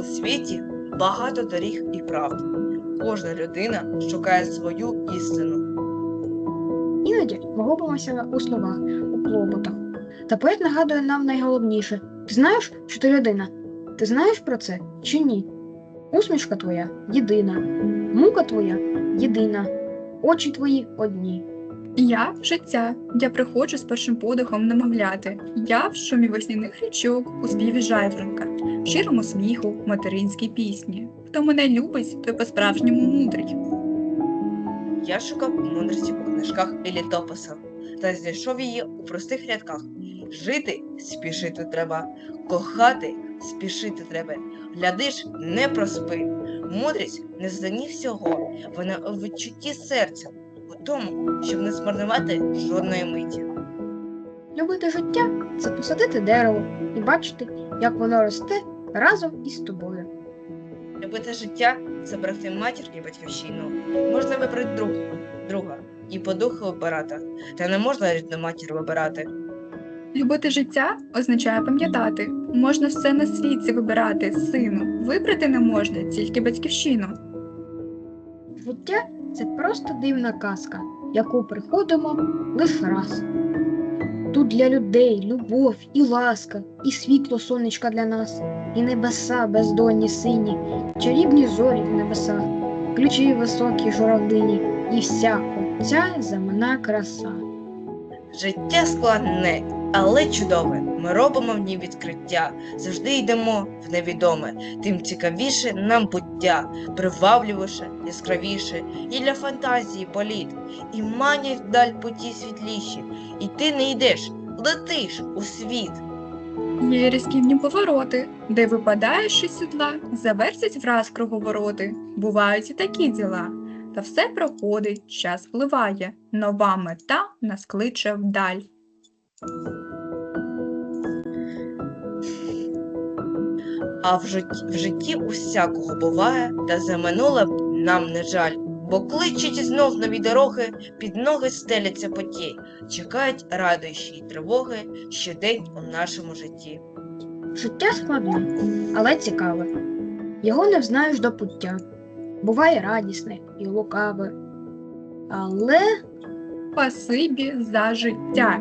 У світі багато доріг і правд. Кожна людина шукає свою істину. Іноді ми губимося у словах, у клопотах. Та поет нагадує нам найголовніше: ти знаєш, що ти людина? Ти знаєш про це чи ні? Усмішка твоя єдина, мука твоя єдина, очі твої одні. Я життя. Я приходжу з першим подихом намовляти. Я в шумі весняних річок, у співі жайворонка, в щирому сміху, материнській пісні. Хто мене любить, той по-справжньому мудрий. Я шукав мудрості у книжках і літописах та знайшов її у простих рядках. Жити спішити треба, кохати спішити треба. Глядиш, не проспи. Мудрість не здані всього, вона у відчутті серця, у тому, щоб не змарнувати жодної миті. Любити життя це посадити дерево і бачити, як воно росте разом із тобою. Любити життя це берегти матір і батьківщину. Можна вибрати друг, друга і по духу вибирати, та не можна рідну матір вибирати. Любити життя означає пам'ятати. Можна все на світі вибирати, сину. Вибрати не можна, тільки батьківщину. Життя це просто дивна казка, яку приходимо лише раз. Тут для людей любов і ласка, і світло сонечка для нас, і небеса бездонні сині, чарівні зорі в небесах, ключі високі журавлині, і вся оця земна краса. Життя складне, але чудове. Ми робимо в ній відкриття, завжди йдемо в невідоме, тим цікавіше нам буття, привабливіше, яскравіше, і для фантазії політ, і манять вдаль путі світліші, і ти не йдеш, летиш у світ. Є різківні повороти, де випадаєш із сідла, завертять враз круговороти. Бувають і такі діла. Та все проходить, час впливає, нова мета нас кличе вдаль. А в житті, в житті усякого буває, та за минуле нам не жаль. Бо кличуть знов нові дороги, під ноги стеляться поті, чекають радощі й тривоги щодень у нашому житті. Життя складне, але цікаве. Його не взнаєш до пуття. Буває радісне і лукаве. Але Спасибі за життя.